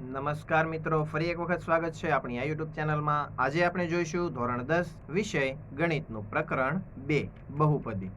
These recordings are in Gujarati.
નમસ્કાર મિત્રો, ફરી એક વખત સ્વાગત છે આપણી આ યુટ્યુબ ચેનલમાં. આજે આપણે જોઈશું ધોરણ દસ વિષય ગણિતનું પ્રકરણ બે, બહુપદી.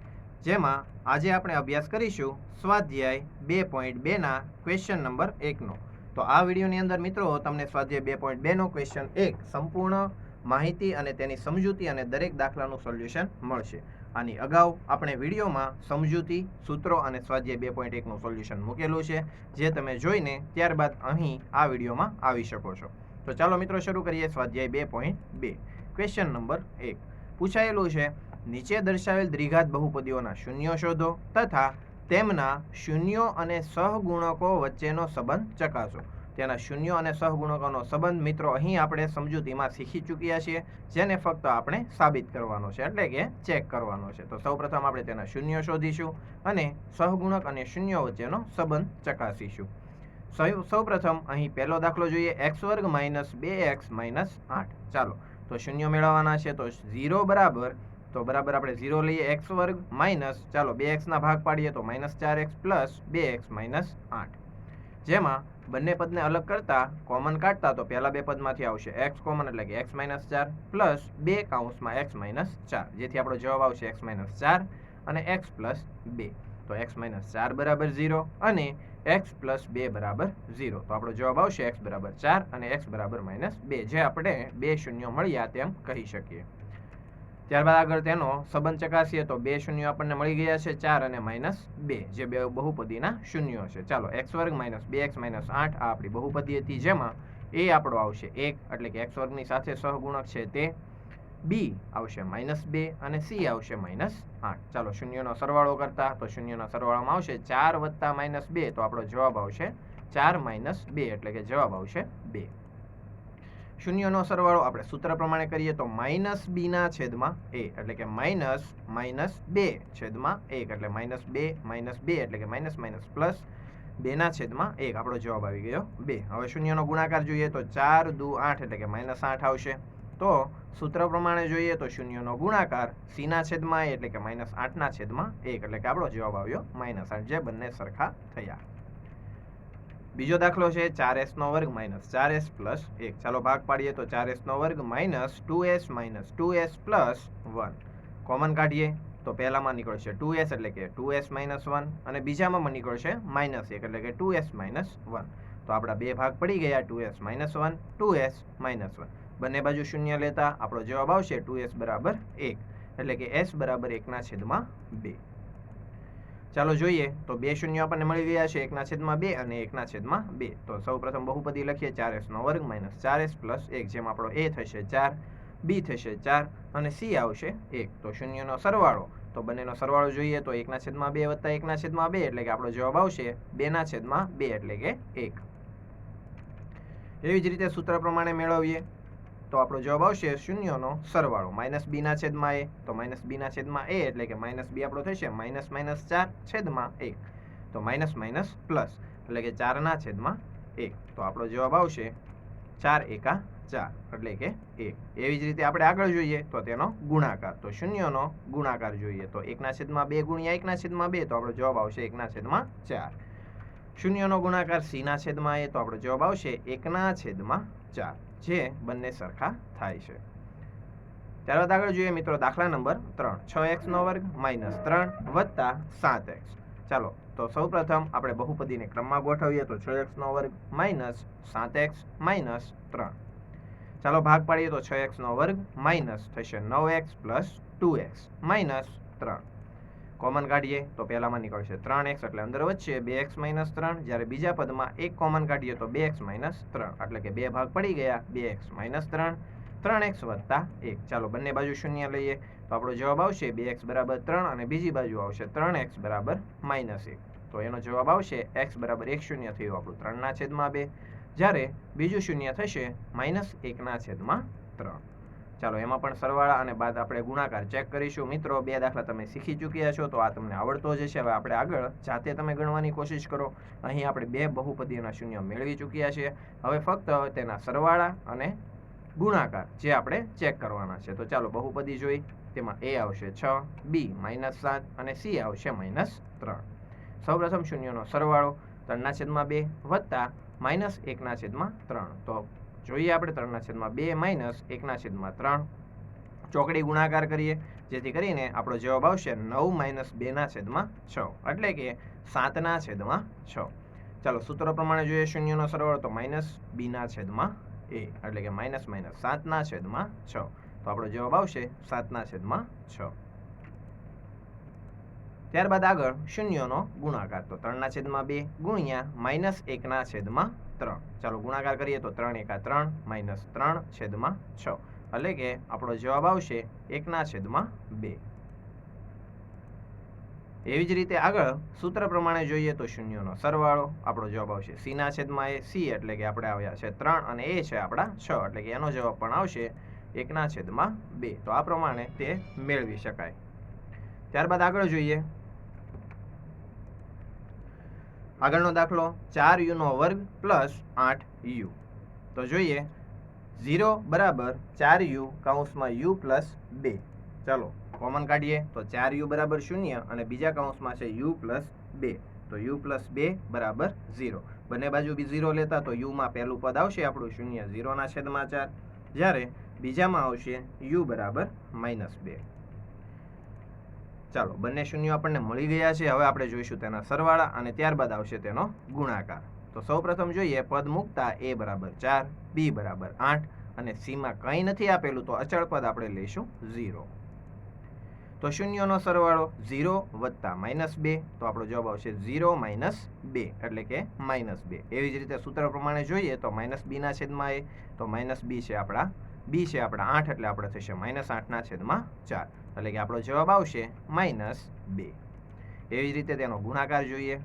જેમાં આજે આપણે અભ્યાસ કરીશું સ્વાધ્યાય બે પોઈન્ટ બેના ક્વેશ્ચન નંબર એકનો તો આ વિડીયોની અંદર મિત્રો તમને સ્વાધ્યાય બે પોઈન્ટ બેનો ક્વેશ્ચન એક સંપૂર્ણ માહિતી અને તેની સમજૂતી અને દરેક દાખલાનું સોલ્યુશન મળશે. આની અગાઉ આપણે વિડીયોમાં સમજૂતી, સૂત્રો અને સ્વાધ્યાય બે પોઈન્ટ એકનું સોલ્યુશન મૂકેલું છે, જે તમે જોઈને ત્યારબાદ અહીં આ વિડીયોમાં આવી શકો છો. તો ચાલો મિત્રો શરૂ કરીએ સ્વાધ્યાય બે પોઈન્ટ બે. ક્વેશ્ચન નંબર એક. પૂછાયેલું છે, નીચે દર્શાવેલ દ્વિઘાત બહુપદીઓના શૂન્યો શોધો તથા તેમના શૂન્યો અને સહગુણકો વચ્ચેનો સંબંધ ચકાસો. તેના શૂન્યો અને સહગુણકોનો સંબંધ મિત્રો અહીં આપણે સમજૂતીમાં શીખી ચૂક્યા છીએ, જેને ફક્ત આપણે સાબિત કરવાનો છે, એટલે કે ચેક કરવાનો છે. તો સૌપ્રથમ આપણે તેના શૂન્યો શોધીશું અને સહગુણક અને શૂન્યો વચ્ચેનો સંબંધ ચકાસીશું. સૌપ્રથમ અહીં પહેલો દાખલો જોઈએ, એક્સ વર્ગ માઇનસ બે એક્સ માઇનસ આઠ. ચાલો, તો શૂન્ય મેળવવાના છે, તો ઝીરો બરાબર, તો બરાબર આપણે ઝીરો લઈએ, એક્સ વર્ગ માઇનસ, ચાલો બે એક્સના ભાગ પાડીએ, તો માઇનસ ચાર એક્સ પ્લસ બે એક્સ માઇનસ આઠ. જેમાં બંને પદને અલગ કરતા કોમન કાઢતા તો પહેલા બે પદમાંથી આવશે એક્સ કોમન એટલે કે એક્સ માઇનસ ચાર પ્લસ બે કાઉન્સમાં એક્સ માઇનસ ચાર. જેથી આપણો જવાબ આવશે એક્સ માઇનસ ચાર અને એક્સ પ્લસ બે. તો એક્સ માઇનસ ચાર બરાબર ઝીરો અને એક્સ પ્લસ બે બરાબર ઝીરો તો આપણો જવાબ આવશે એક્સ બરાબર ચાર અને એક્સ બરાબર માઇનસ બે. જે આપણે બે શૂન્યો મળ્યા તેમ કહી શકીએ. ત્યારબાદ આગળ તેનો સંબંધ ચકાસીએ તો બે શૂન્યો આપણને મળી ગયા છે, ચાર અને માઇનસ બે, જે બે બહુપદીના શૂન્યો છે. ચાલો, એક્સ વર્ગ માઇનસ બે, એક્સ માઇનસ આઠ આ આપણી બહુપદી હતી, જેમાં એ આપણો આવશે એક, એટલે કે એક્સ વર્ગની સાથે સહગુણક છે તે બી આવશે માઇનસ બે અને સી આવશે માઇનસ આઠ. ચાલો, શૂન્યનો સરવાળો કરતા તો શૂન્યના સરવાળામાં આવશે ચાર વત્તા માઇનસ બે, તો આપણો જવાબ આવશે ચાર માઇનસ બે, એટલે કે જવાબ આવશે બે. શૂન્યનો સરવાળો આપણે સૂત્ર પ્રમાણે કરીએ તો માઇનસ બીના છેદમાં એ, એટલે કે માઇનસ માઇનસ બે છેદમાં એક, એટલે માઇનસ બે માઇનસ બે, એટલે કે માઇનસ માઇનસ પ્લસ બેના છેદમાં એક. આપણો જવાબ આવી ગયો બે. હવે શૂન્યનો ગુણાકાર જોઈએ તો ચાર દુ આઠ, એટલે કે માઇનસ આઠ આવશે. તો સૂત્ર પ્રમાણે જોઈએ તો શૂન્યનો ગુણાકાર સીના છેદમાં એ, એટલે કે માઇનસ આઠના છેદમાં એક, એટલે કે આપણો જવાબ આવ્યો માઇનસ આઠ. જે બંને સરખા થયા. બીજો દાખલો છે ચાર એસનો વર્ગ માઇનસ ચાર એસ પ્લસ એક. ચાલો ભાગ પાડીએ તો ચાર એસનો વર્ગ minus two S minus two S plus one. Common કાઢીએ તો પહેલામાં નીકળશે ટુ એસ એટલે કે ટુ એસ માઇનસ વન અને બીજામાં નીકળશે માઇનસ એક એટલે કે ટુ એસ માઇનસ વન. તો આપણા બે ભાગ પડી ગયા two S minus one, two S minus one. બંને બાજુ શૂન્ય લેતા આપણો જવાબ આવશે ટુ એસ બરાબર એક એટલે કે એસ બરાબર એકના છેદમાં બે. ચાલો જોઈએ. તો બે શૂન્ય આપણને મળી ગયા છે. એકના છેદમાં બે અને એકના છેદમાં બે. તો સૌ પ્રથમ બહુપદી લખીએ. ચાર એસનો વર્ગ માઇનસ ચાર એસ પ્લસ એક, જેમ આપણો એ થશે ચાર, બી થશે ચાર અને સી આવશે એક. તો શૂન્યનો સરવાળો. તો બંનેનો સરવાળો જોઈએ તો એકના છેદમાં બે વત્તા એકના છેદમાં બે એટલે કે આપણો જવાબ આવશે બેના છેદમાં બે એટલે કે એક. એવી જ રીતે સૂત્ર પ્રમાણે મેળવીએ. તો આપણો જવાબ આવશે શૂન્યનો સરવાળો. માઇનસ બીના છેદમાં એ તો માઇનસ બીના છેદમાં એ એટલે કે માઇનસ બી આપણો થશે માઇનસ માઇનસ ચાર છેદમાં એક. તો માઇનસ માઇનસ પ્લસ એટલે કે ચારના છેદમાં એક. તો આપણો જવાબ આવશે ચાર એકા ચાર એટલે કે એક. એવી જ રીતે આપણે આગળ જોઈએ તો તેનો ગુણાકાર. તો શૂન્યનો ગુણાકાર જોઈએ તો એકના છેદમાં બે ગુણ્યા એકના છેદમાં બે તો આપણો જવાબ આવશે એકના છેદમાં ચાર. શૂન્યનો ગુણાકાર સીના છેદમાં એ તો આપણો જવાબ આવશે એકના છેદમાં ચાર, જે બંને સરખા થાય છે. ત્યારબાદ આગળ જોઈએ મિત્રો દાખલા નંબર ત્રણ, છ એક્સનો વર્ગ માઇનસ ત્રણ વત્તા સાત એક્સ. ચાલો, તો સૌ પ્રથમ આપણે બહુપદીને ક્રમમાં ગોઠવીએ તો છ એક્સનો વર્ગ માઇનસ સાત એક્સ માઇનસ ત્રણ. ચાલો ભાગ પાડીએ તો છ એક્સનો વર્ગ માઇનસ થશે નવ x plus two x minus ત્રણ. કોમન કાઢીએ તો પહેલામાં નીકળશે ત્રણ એક્સ એટલે અંદર વચ્ચે બે એક્સ માઇનસ ત્રણ. જ્યારે બીજા પદમાં એક કોમન કાઢીએ તો બે એક્સ માઇનસ ત્રણ. એટલે કે બે ભાગ પડી ગયા, બે એક્સ માઇનસ ત્રણ ત્રણ એક્સ વત્તા એક. ચાલો બંને બાજુ શૂન્ય લઈએ તો આપણો જવાબ આવશે બે એક્સ બરાબર ત્રણ અને બીજી બાજુ આવશે ત્રણ એક્સ બરાબર માઇનસ એક. તો એનો જવાબ આવશે એક્સ બરાબર એક શૂન્ય થયું આપણું ત્રણના છેદમાં બે. જ્યારે બીજું શૂન્ય થશે માઇનસ એકના છેદમાં ત્રણ. ચાલો, એમાં પણ સરવાળા અને બાદ આપણે ગુણાકાર ચેક કરીશું. મિત્રો, બે દાખલા તમે શીખી ચૂક્યા છો, તો આ તમને આવડતો જ છે હવે આપણે આગળ જાતે તમે ગણવાની કોશિશ કરો. અહીં આપણે બે બહુપદીઓના શૂન્ય મેળવી ચૂક્યા છીએ હવે ફક્ત તેના સરવાળા અને ગુણાકાર જે આપણે ચેક કરવાના છે. તો ચાલો, બહુપદી જોઈ. તેમાં એ આવશે છ બી માઇનસ સાત અને સી આવશે માઇનસ ત્રણ. સૌપ્રથમ શૂન્યનો સરવાળો ત્રણના છેદમાં બે વત્તા માઇનસ એકના છેદમાં ત્રણ. તો જોઈએ આપણે ત્રણના છેદમાં બે માઇનસ એકના છેદમાં ત્રણ. ચોકડી ગુણાકાર કરીએ, જેથી કરીને આપણો જવાબ આવશે નવ માઇનસ બેના છેદમાં છ, એટલે કે સાતના છેદમાં છ. ચાલો સૂત્ર પ્રમાણે જોઈએ શૂન્યનો સરવાળો તો માઇનસ બીના છેદમાં એ, એટલે કે માઇનસ માઇનસ સાતના છેદમાં છ. તો આપણો જવાબ આવશે સાતના છેદમાં છ. ત્યારબાદ આગળ શૂન્યનો ગુણાકાર, તો ત્રણના છેદમાં બે ગુણ્યા માઇનસ એકના છેદમાં ત્રણ. ચાલો ગુણાકાર કરીએ તો ત્રણ એકા ત્રણ માઇનસ ત્રણ છેદમાં છ. એટલે કે આપણો જવાબ આવશે એકના છેદમાં બે. એવી જ રીતે આગળ સૂત્ર પ્રમાણે જોઈએ તો શૂન્યનો સરવાળો, આપણો જવાબ આવશે સીના છેદમાં એ. સી એટલે કે આપણે આવ્યા છે ત્રણ અને એ છે આપણા છ. એટલે કે એનો જવાબ પણ આવશે એકના છેદમાં બે. તો આ પ્રમાણે તે મેળવી શકાય. ત્યારબાદ આગળ જોઈએ. આગળનો દાખલો ચાર યુનો વર્ગ પ્લસ આઠ યુ. તો જોઈએ, ઝીરો બરાબર ચાર યુ કાઉન્સમાં યુ પ્લસ બે. ચાલો, કોમન કાઢીએ. તો ચાર યુ બરાબર શૂન્ય અને બીજા કાઉન્સમાં છે યુ પ્લસ બે. તો યુ પ્લસ બે બરાબર ઝીરો. બંને બાજુ બી ઝીરો લેતા તો યુમાં પહેલું પદ આવશે આપણું શૂન્ય. ઝીરોના છેદમાં ચાર. જ્યારે બીજામાં આવશે યુ બરાબર માઇનસ બે. ચાલો, બંને શૂન્યો આપણને મળી ગયા છે. હવે આપણે જોઈશું તેના સરવાળા અને ત્યારબાદ આવશે તેનો ગુણાકાર. તો સૌપ્રથમ જોઈએ, પદ મૂકતા એ બરાબર ચાર, બી બરાબર આઠ અને સીમાં કંઈ નથી આપેલું, તો અચળ પદ આપણે લઈશું ઝીરો. તો શૂન્યનો સરવાળો ઝીરો વત્તા માઇનસ બે, તો આપણો જવાબ આવશે ઝીરો માઇનસ બે, એટલે કે માઇનસ બે. એવી જ રીતે સૂત્ર પ્રમાણે જોઈએ, તો માઇનસ બીના છેદમાં એ, તો માઇનસ બી છે આપણા બી છે આપણા આઠ, એટલે આપણે થશે માઇનસ આઠના છેદમાં ચાર. એટલે કે આપણો જવાબ આવશે માઇનસ બે. એવી જ રીતે તેનો ગુણાકાર જોઈએ.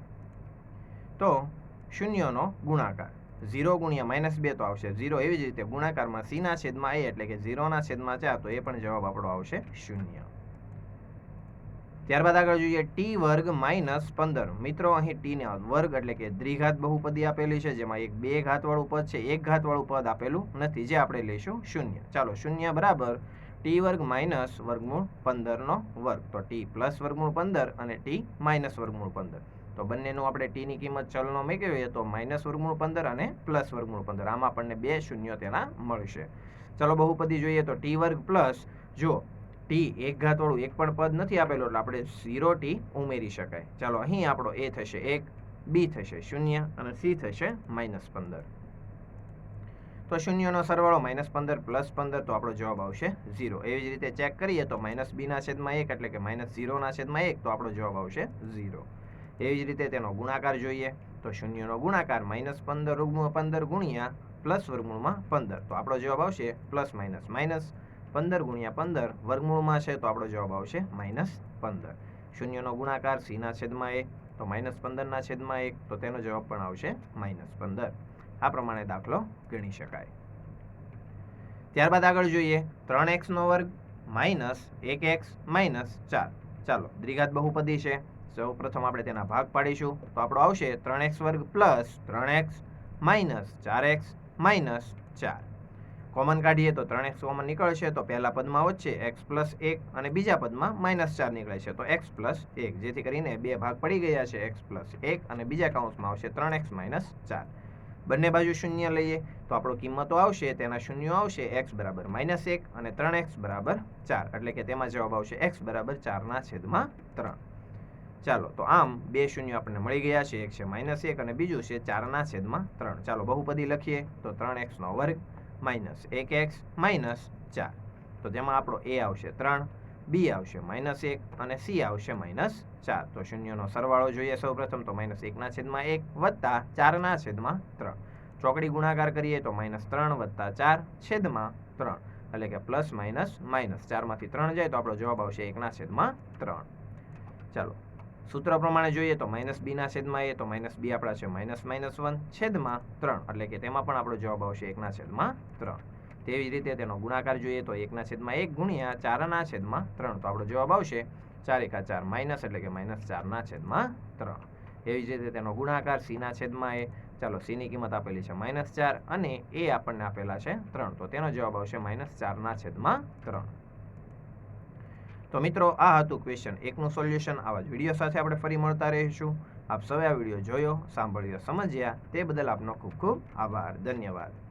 તો શૂન્યનો ગુણાકાર. ઝીરો ગુણ્યા માઇનસ બે તો આવશે ઝીરો. એવી જ રીતે ગુણાકારમાં સીના છેદમાં એ, એટલે કે ઝીરોના છેદમાં ચાર, તો એ પણ જવાબ આપણો આવશે શૂન્ય. ત્યારબાદ આગળ જોઈએ ટી વર્ગ માઇનસ પંદર. મિત્રો, અહીં ટી ને વર્ગ એટલે કે દ્વિઘાત બહુપદી આપેલી છે, જેમાં એક બે ઘાતવાળું પદ છે, એક ઘાતવાળું પદ આપેલું નથી, જે આપણે લઈશું શૂન્ય. ચાલો, શૂન્ય બરાબર ટી વર્ગ માઇનસ વર્ગમૂળ પંદરનો વર્ગ. તો ટી પ્લસ વર્ગમૂળ પંદર અને ટી માઇનસ વર્ગમૂળ પંદર. તો બંનેનું આપણે ટીની કિંમત ચલનો મેળવીએ તો માઇનસ વર્ગમૂળ પંદર અને પ્લસ વર્ગમૂળ પંદર. આમાં આપણને બે શૂન્યો તેના મળશે. ચલો, બહુપદી જોઈએ તો ટી વર્ગ પ્લસ જો ટી એક ઘાતવાળું, એક પણ પદ નથી આપેલું એટલે આપણે ઝીરો ટી ઉમેરી શકાય. ચાલો, અહીં આપણો એ થશે એક બી થશે શૂન્ય અને સી થશે માઇનસ પંદર. તો શૂન્યનો સરવાળો માઇનસ પંદર પ્લસ પંદર, તો આપણો જવાબ આવશે ઝીરો એવી જ રીતે ચેક કરીએ તો માઇનસ બીના છેદમાં એક એટલે કે માઇનસ ઝીરોના છેદમાં એક, તો આપણો જવાબ આવશે ઝીરો એવી જ રીતે તેનો ગુણાકાર જોઈએ. તો શૂન્યનો ગુણાકાર માઇનસ પંદર રૂગમાં પંદર ગુણ્યા પ્લસ વર્ગમૂળમાં પંદર, તો આપણો જવાબ આવશે પ્લસ માઇનસ માઇનસ પંદર ગુણ્યા પંદર વર્ગમૂળમાં છે તો આપણો જવાબ આવશે માઇનસ પંદર. શૂન્યનો ગુણાકાર સીના છેદમાં એક, તો માઇનસ પંદરના છેદમાં એક, તો તેનો જવાબ પણ આવશે માઇનસ પંદર. આ પ્રમાણે દાખલો ગણી શકાય. ત્યારબાદ આગળ જોઈએ. ત્રણ એક્સનો વર્ગ માઇનસ એક એક્સ માઇનસ ચાર. ચાલો, દ્વિઘાત બહુપદી છે. સૌ પ્રથમ આપણે તેના ભાગ પાડીશું. તો આપણો આવશે ત્રણ એક્સ વર્ગ પ્લસ ત્રણ એક્સ માઇનસ ચાર એક્સ માઇનસ ચાર. કોમન કાઢીએ તો ત્રણ એક્સ કોમન નીકળશે, તો પહેલા પદમાં વચ્ચે એક્સ પ્લસ એક અને બીજા પદમાં માઇનસ ચાર નીકળે છે. તો એક્સ પ્લસ એક, જેથી કરીને બે ભાગ પડી ગયા છે એક્સ પ્લસ એક અને બીજા કાઉન્સમાં આવશે ત્રણ એક્સ માઇનસ ચાર. બંને બાજુ શૂન્ય લઈએ, તો આપણો કિંમતો આવશે, તેના શૂન્યો આવશે એક્સ બરાબર માઇનસ એક અને ત્રણ એક્સ બરાબર ચાર. એટલે કે તેમાં જવાબ આવશે એક્સ બરાબર ચારના છેદમાં ત્રણ. ચાલો, તો આમ બે શૂન્ય આપણને મળી ગયા છે. એક છે માઇનસ એક અને બીજું છે ચારના છેદમાં ત્રણ. ચાલો, બહુપદી લખીએ, તો ત્રણ એક્સનો વર્ગ માઇનસ એક એક્સ માઇનસ ચાર. તો જેમાં આપણો એ આવશે ત્રણ, બી આવશે માઇનસ એક અને સી આવશે માઇનસ ચાર. તો શૂન્યનો સરવાળો જોઈએ સૌપ્રથમ તો માઇનસ એકના છેદમાં એક વત્તા ચારના છેદમાં ત્રણ. ચોકડી ગુણાકાર કરીએ તો માઇનસ ત્રણ વત્તા ચાર છેદમાં ત્રણ. એટલે કે પ્લસ માઇનસ માઇનસ ચારમાંથી ત્રણ જાય તો આપણો જવાબ આવશે એકના છેદમાં ત્રણ. ચાલો. સૂત્ર પ્રમાણે જોઈએ તો માઇનસ બીના છેદમાં એ, તો માઇનસ બી આપણા છે. માઇનસ માઇનસ વન છેદમાં ત્રણ. એટલે કે તેમાં પણ આપણો જવાબ આવશે એકના છેદમાં ત્રણ. તેવી રીતે તેનો ગુણાકાર જોઈએ તો એકના છેદમાં એક ગુણ્યા ચારના છેદમાં ત્રણ. તો આપણો જવાબ આવશે ચાર એકા ચાર માઇનસ, એટલે કે માઇનસ ચારના છેદમાં ત્રણ. એવી જ રીતે તેનો ગુણાકાર સીના છેદમાં એ. ચાલો, સીની કિંમત આપેલી છે માઇનસ ચાર અને એ આપણને આપેલા છે ત્રણ. તો તેનો જવાબ આવશે માઇનસ ચારના છેદમાં ત્રણ. તો મિત્રો, આ હતું ક્વેશ્ચન એકનું સોલ્યુશન આવા જ વીડિયો સાથે આપણે ફરી મળતા રહીશું. આપ સૌએ આ વીડિયો જોયો, સાંભળ્યો, સમજ્યા. તે બદલ આપનો ખૂબ ખૂબ આભાર. ધન્યવાદ.